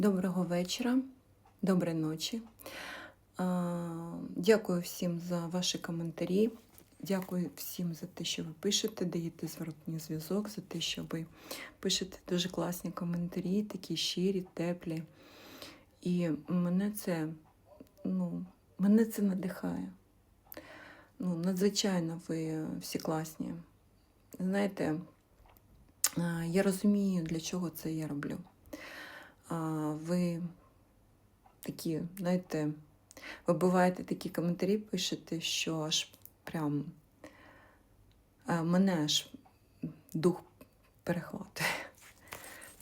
Доброго вечора, доброї ночі. Дякую всім за ваші коментарі. Дякую всім за те, що ви пишете, даєте зворотній зв'язок, за те, що ви пишете дуже класні коментарі, такі щирі, теплі. І мене це, ну, мене це надихає. Ну, надзвичайно ви всі класні. Знаєте, я розумію, для чого це я роблю. Ви такі, знаєте, ви буваєте такі коментарі пишете, що аж прям мене аж дух перехватує.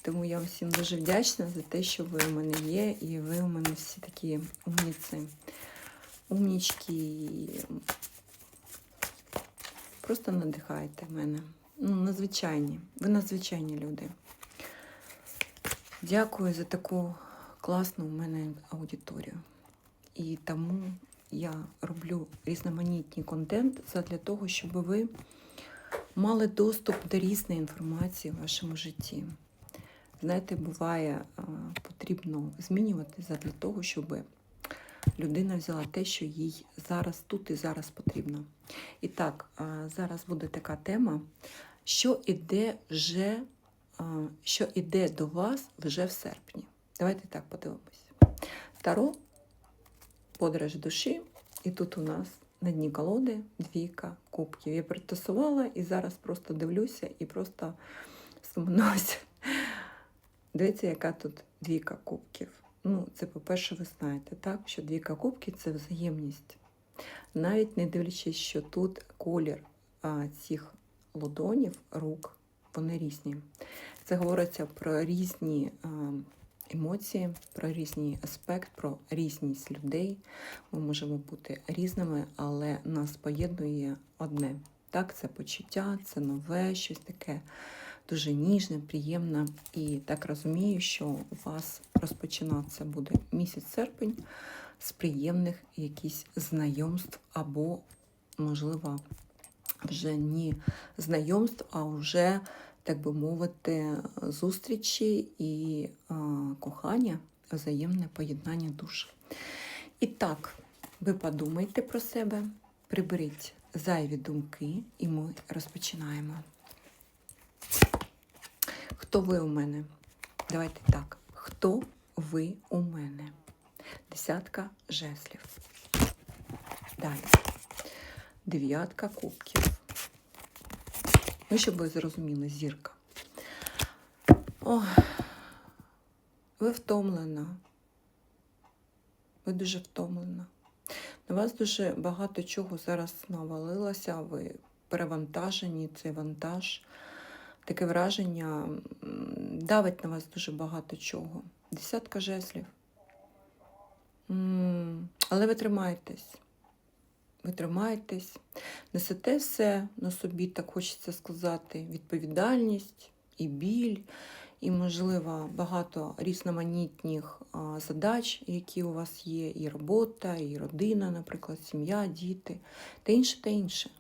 Тому я всім дуже вдячна за те, що ви у мене є, і ви у мене всі такі умніці, умнічки. Просто надихаєте мене. Ну, надзвичайні. Ви надзвичайні люди. Дякую за таку класну у мене аудиторію. І тому я роблю різноманітний контент для того, щоб ви мали доступ до різної інформації в вашому житті. Знаєте, буває, потрібно змінювати для того, щоб людина взяла те, що їй зараз тут і зараз потрібно. І так, зараз буде така тема, що іде вже що іде до вас вже в серпні. Давайте так подивимось. Таро, подорож душі, і тут у нас на дні колоди двійка кубків. Я притасувала і зараз просто дивлюся і просто сумнуся. Дивіться, яка тут двійка кубків. Ну, це, по-перше, ви знаєте, так, що двійка кубків це взаємність. Навіть не дивлячись, що тут колір а, цих лодонів, рук, вони різні. Це говориться про різні емоції, про різний аспект, про різність людей. Ми можемо бути різними, але нас поєднує одне. Так, це почуття, це нове, щось таке дуже ніжне, приємне. І так розумію, що у вас розпочинатися буде місяць серпень з приємних якісь знайомств або, можливо, вже не знайомств, а вже, так би мовити, зустрічі і а, кохання, взаємне поєднання душ. І так, ви подумайте про себе, приберіть зайві думки, і ми розпочинаємо. Хто ви у мене? Давайте так. Хто ви у мене? Десятка жеслів. Далі. Дев'ятка кубків. Ну, щоб ви зрозуміли, зірка. О, ви втомлена. Ви дуже втомлена. На вас дуже багато чого зараз навалилося, ви перевантажені, цей вантаж. Таке враження давить на вас дуже багато чого. Десятка жеслів. М, Але ви тримаєтесь. Ви тримаєтесь, несете все на собі, так хочеться сказати, відповідальність і біль, і, можливо, багато різноманітних задач, які у вас є, і робота, і родина, наприклад, сім'я, діти, та інше, та інше.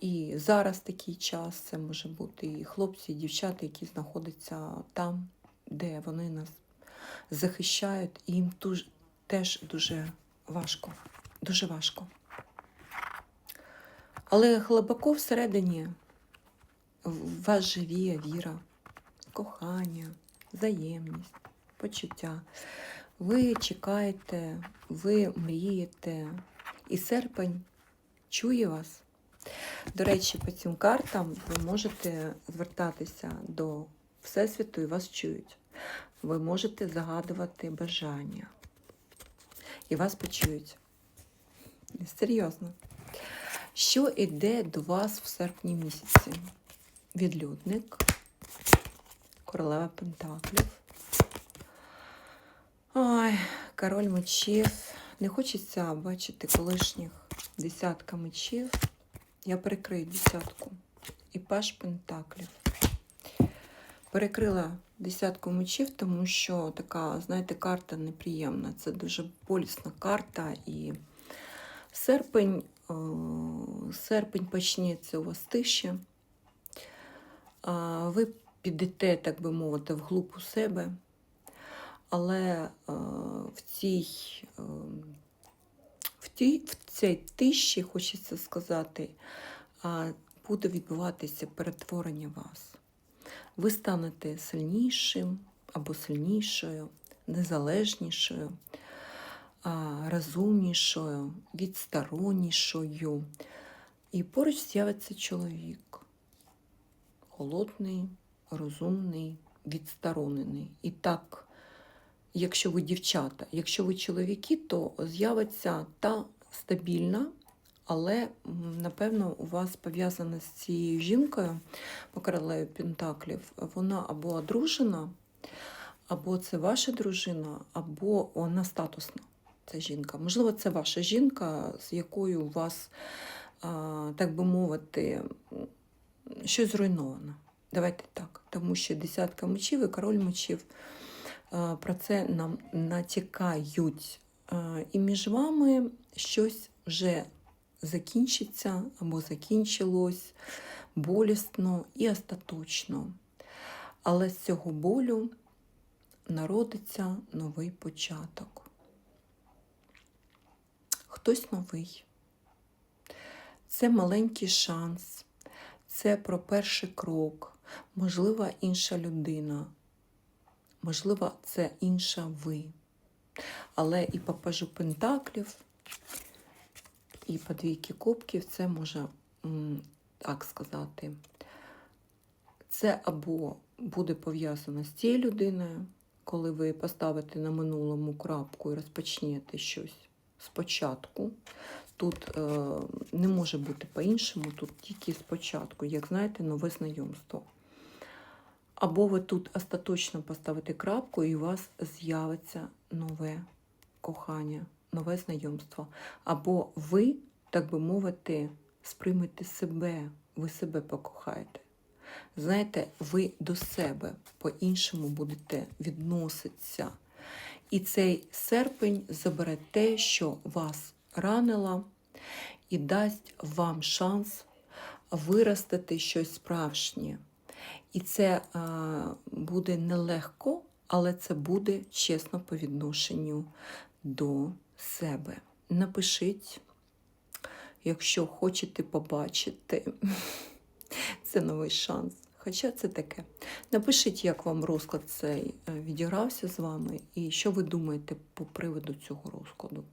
І зараз такий час це може бути і хлопці, і дівчата, які знаходяться там, де вони нас захищають, і їм теж дуже важко. Дуже важко. Але глибоко всередині вас живіє віра, кохання, взаємність, почуття. Ви чекаєте, ви мрієте, і серпень чує вас. До речі, по цим картам ви можете звертатися до Всесвіту і вас чують. Ви можете загадувати бажання. І вас почують. Серйозно. Що йде до вас в серпні місяці? Відлюдник, королева Пентаклів. Ой, король мечів. Не хочеться бачити колишніх десятка мечів. Я перекрию десятку. І паш Пентаклів. Перекрила десятку мечів, тому що така, знаєте, карта неприємна. Це дуже болісна карта. І серпень, е, серпень почнеться у вас тиші. Ви підете, так би мовити, вглуб у себе. Але в цій в, тій, в цій тиші, хочеться сказати, буде відбуватися перетворення вас. Ви станете сильнішим або сильнішою, незалежнішою, розумнішою, відстороннішою. І поруч з'явиться чоловік. Холодний, розумний, відсторонений. І так, якщо ви дівчата, якщо ви чоловіки, то з'явиться та стабільна, але напевно у вас пов'язана з цією жінкою по королеві Пентаклів. Вона або одружена, або це ваша дружина, або вона статусна. Ця жінка. Можливо, це ваша жінка, з якою у вас, так би мовити, щось зруйновано. Давайте так. Тому що десятка мечів і король мечів про це нам натякають. І між вами щось вже закінчиться або закінчилось болісно і остаточно. Але з цього болю народиться новий початок. Хтось новий. Це маленький шанс, це про перший крок, можливо, інша людина, можливо, це інша ви. Але і по пажу пентаклів, і по двійки кубків це може так сказати. Це або буде пов'язано з цією людиною, коли ви поставите на минулому крапку і розпочнете щось спочатку. Тут е, не може бути по-іншому, тут тільки спочатку, як знаєте, нове знайомство. Або ви тут остаточно поставите крапку, і у вас з'явиться нове кохання, нове знайомство. Або ви, так би мовити, сприймете себе, ви себе покохаєте. Знаєте, ви до себе по-іншому будете відноситися. І цей серпень забере те, що вас ранило, і дасть вам шанс виростити щось справжнє. І це а, буде нелегко, але це буде чесно по відношенню до себе. Напишіть, якщо хочете побачити, це новий шанс. Хоча це таке. Напишіть, як вам розклад цей е, відігрався з вами, і що ви думаєте по приводу цього розкладу.